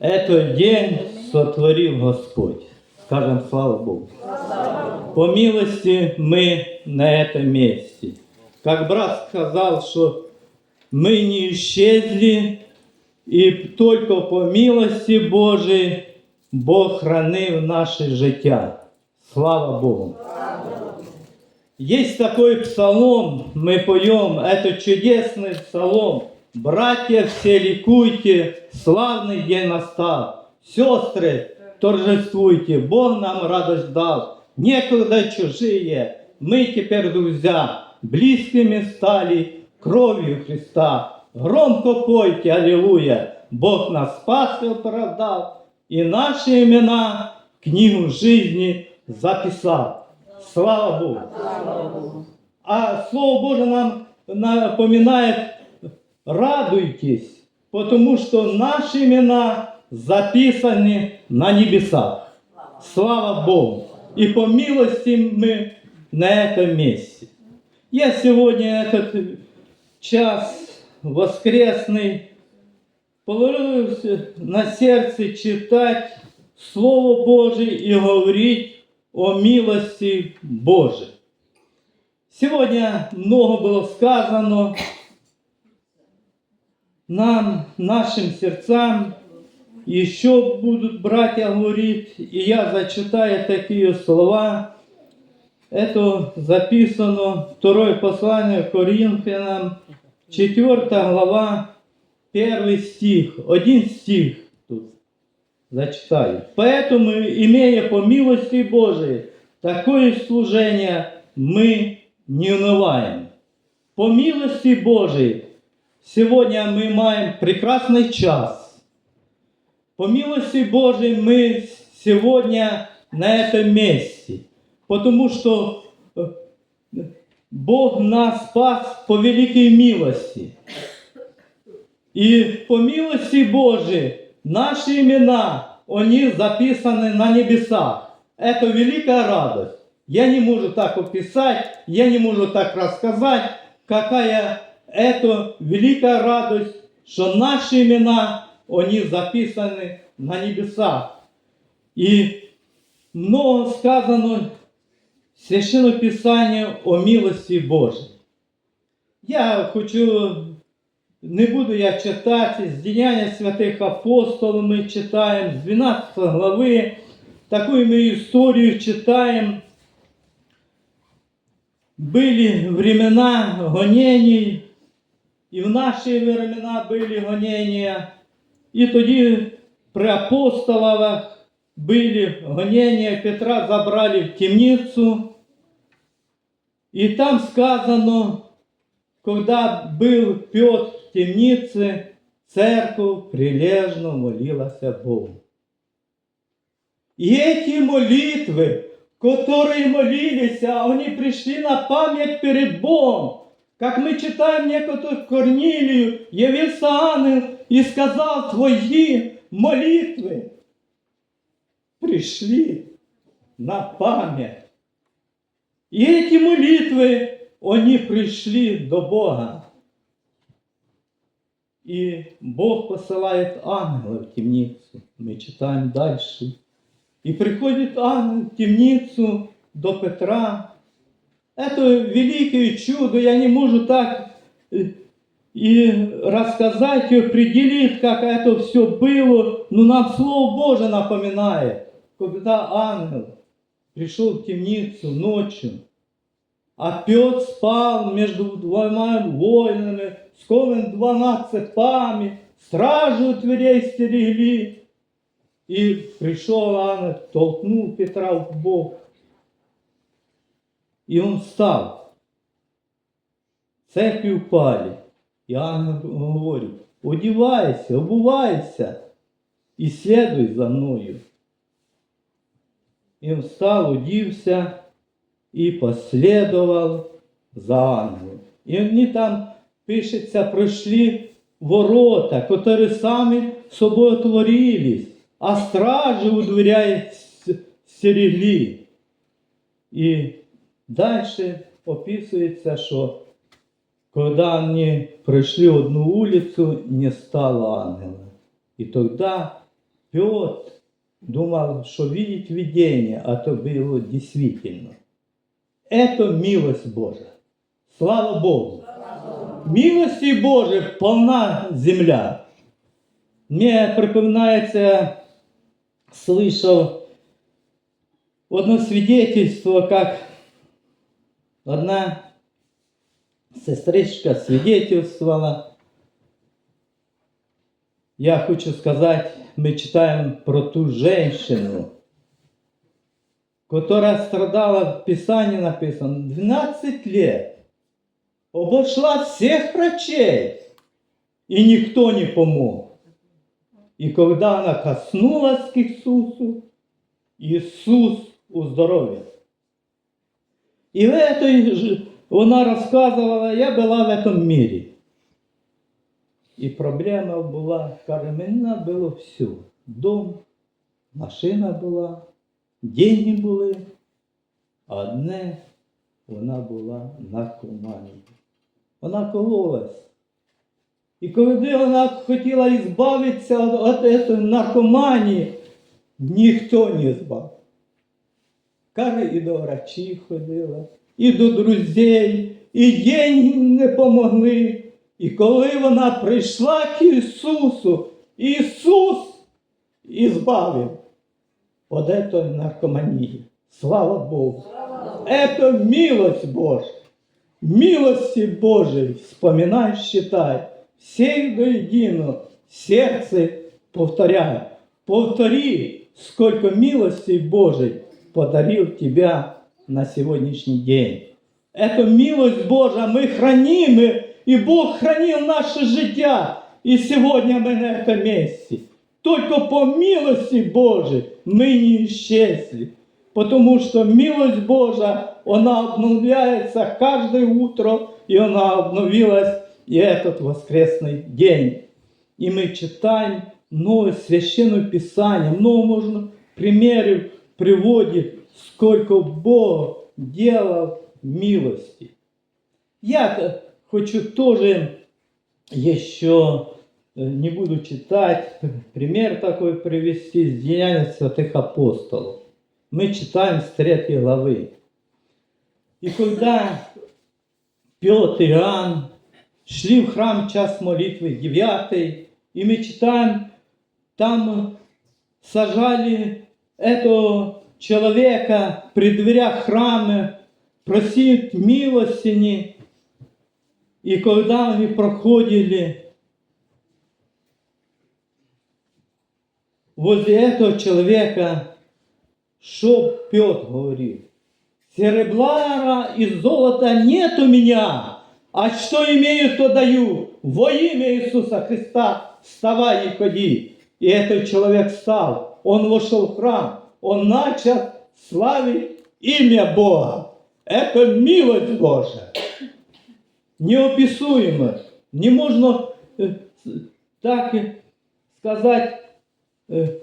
Этот день сотворил Господь. Скажем слава Богу. По милости мы на этом месте. Как брат сказал, что мы не исчезли, и только по милости Божией Бог хранив наше життя. Слава Богу. Есть такой псалом, мы поем, это чудесный псалом. Братья, все ликуйте, славный день настал. Сестры, торжествуйте, Бог нам радость дал. Некогда чужие, мы теперь друзья, близкими стали кровью Христа. Громко пойте, аллилуйя, Бог нас спас и оправдал, и наши имена в книгу жизни записал. Слава Богу. А Слово Божие нам напоминает, радуйтесь, потому что наши имена записаны на небесах. Слава Богу. И по милости мы на этом месте. Я сегодня этот час воскресный положил на сердце читать Слово Божие и говорить о милости Божией. Сегодня много было сказано нам, нашим сердцам. Еще будут братья говорить, и я зачитаю такие слова. Это записано второе послание Коринфянам, 4 глава, 1 стих, один стих тут зачитаю. Поэтому, имея по милости Божией такое служение, мы не унываем. По милости Божией сегодня мы имеем прекрасный час. По милости Божией мы сегодня на этом месте, потому что э, Бог нас спас по великой милости. И по милости Божией наши имена, они записаны на небесах. Это великая радость. Я не могу так описать, я не могу так рассказать, какая это великая радость, что наши имена, они записаны на небесах. И много сказано в Священном Писании о милости Божьей. Я хочу не буду я читати, з діяння святих апостолів ми читаємо, з 12 глави, таку ми історію читаємо. Были времена гонений, і в наші времена були гонения, і тоді при апостолах были гонения, Петра забрали в темницу, и там сказано, когда был Петр в темнице, церковь прилежно молилась Богу. И эти молитвы, которые молились, они пришли на память перед Богом. Как мы читаем некоторых Корнилию, явился ангел и сказал, твои молитвы пришли на память. И эти молитвы, они пришли до Бога. И Бог посылает ангела в темницу. Мы читаем дальше. И приходит ангел в темницу до Петра. Это великое чудо, я не могу так э, и рассказать, и определить, как это все было, но нам Слово Божие напоминает, когда ангел пришел в темницу ночью, а Петр спал между двумя воинами, скован двенадцать пами, стражи у дверей стерегли. И пришел ангел, толкнул Петра в бок. И он встал. Церкви упали. И ангел говорит, одевайся, обувайся и следуй за мною. И он встал, удився и последовал за ангелом. И они там, пишется, прошли ворота, которые сами собой отворились, а стражи у дверей с- стерегли. І далі описується, що коли вони пройшли одну вулицю, не стало ангела. І тоді Петр думал, что видит видение, а то было действительно. Это милость Божия. Слава Богу! Милості Божої повна земля. Мне припоминается, слышал одно свидетельство, как одна сестричка свидетельствовала. Я хочу сказать, мы читаем про ту женщину, которая страдала, в Писании написано, 12 лет, обошла всех врачей, и никто не помог. И когда она коснулась к Иисусу, Иисус уздоровил. И в этой же, она рассказывала, я была в этом мире. І проблема була, каже, мене було все. Дом, машина була, деньги були. А Одне вона була наркоманією. Вона кололась. І коли вона хотіла ізбавитися від цієї наркоманії, ніхто не збав. Каже, і до врачів ходила, і до друзей, і деньги не помогли. І коли вона прийшла к Ісусу, Ісус ізбавив від цієї наркоманії. Слава Богу! Это милость Божья. Милости Божией вспоминай, считай. Всех до единого сердце повторяй. Повтори, сколько милостей Божией подарил тебя на сегодняшний день. Это милость Божия, мы храним, и- и Бог хранил наше життя. И сегодня мы на этом месте. Только по милости Божией мы не исчезли. Потому что милость Божия, она обновляется каждое утро, и она обновилась и этот воскресный день. И мы читаем новое священное писание, много можно примеров приводит, сколько Бог делал милости. Я хочу тоже еще э, не буду читать, пример такой привести из Деяния святых апостолов. Мы читаем с третьей главы. И когда Петр и Иоанн шли в храм час молитвы, девятый, и мы читаем, там сажали этого человека при дверях храма, просить милостыни, и когда они проходили возле этого человека, что Петр говорил? Серебра и золота нет у меня, а что имею, то даю. Во имя Иисуса Христа вставай и ходи. И этот человек встал, он вошел в храм, он начал славить имя Бога. Это милость Божия неописуемо. Не можно э, так сказать, э,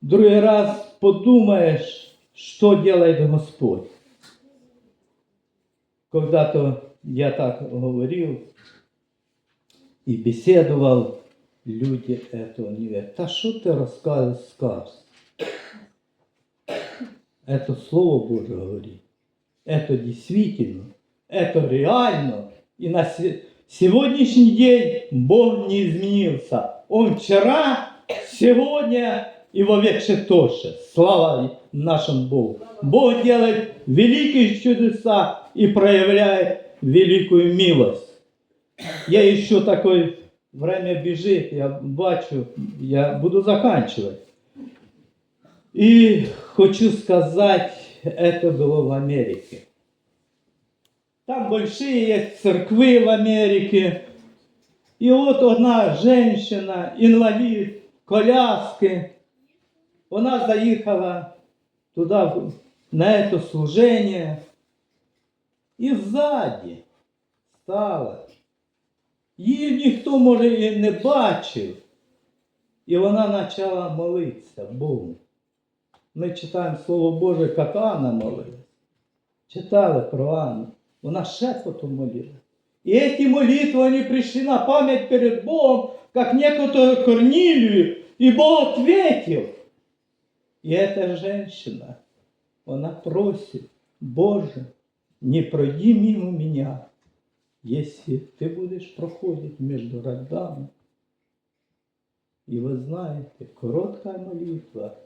другой раз подумаешь, что делает Господь. Когда-то я так говорил и беседовал, люди этого не верят. Да что ты рассказываешь, скажешь? Это Слово Божие говорит. Это действительно, это реально. И на се- сегодняшний день Бог не изменился. Он вчера, сегодня и вовек тоже. Слава нашему Богу. Бог делает великие чудеса и проявляет великую милость. Я еще такое время бежит, я бачу, я буду заканчивать. И хочу сказать, это было в Америке. Там большие есть церкви в Америке. И вот одна женщина, инвалид, коляски, вона заїхала туди, в- на это служение, і ззаді стала. Її ніхто, може, і не бачив. І вона почала молитися Богу. Ми читаємо Слово Боже, як Анна молилась. Читали про Анну. Вона шепотом молилась. И эти молитвы, они пришли на память перед Богом, как некоторую Корнилию, И Бог ответил. И эта женщина, она просит, Боже, не пройди мимо меня, если ты будешь проходить между родами. И вы знаете, короткая молитва,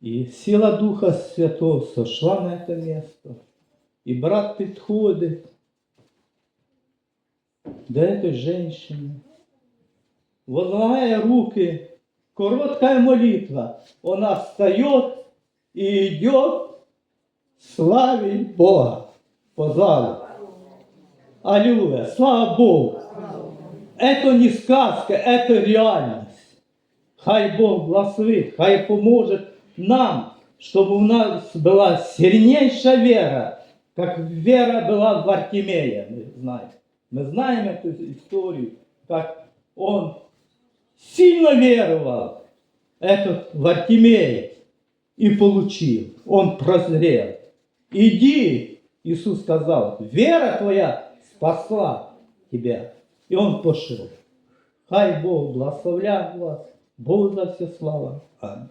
и сила Духа Святого сошла на это место. И брат подходит до этой женщины, возлагая руки, короткая молитва, она встает и идет славить Бога по залу. Аллилуйя, слава Богу. Это не сказка, это реальность. Хай Бог благословит, хай поможет нам, чтобы у нас была сильнейшая вера, как вера была в Артемия, мы знаем. Мы знаем эту историю, как он сильно веровал, этот в Артемия, и получил. Он прозрел. Иди, Иисус сказал, вера твоя спасла тебя. И он пошел. Хай Бог благословляет вас. Богу за все слава. Аминь.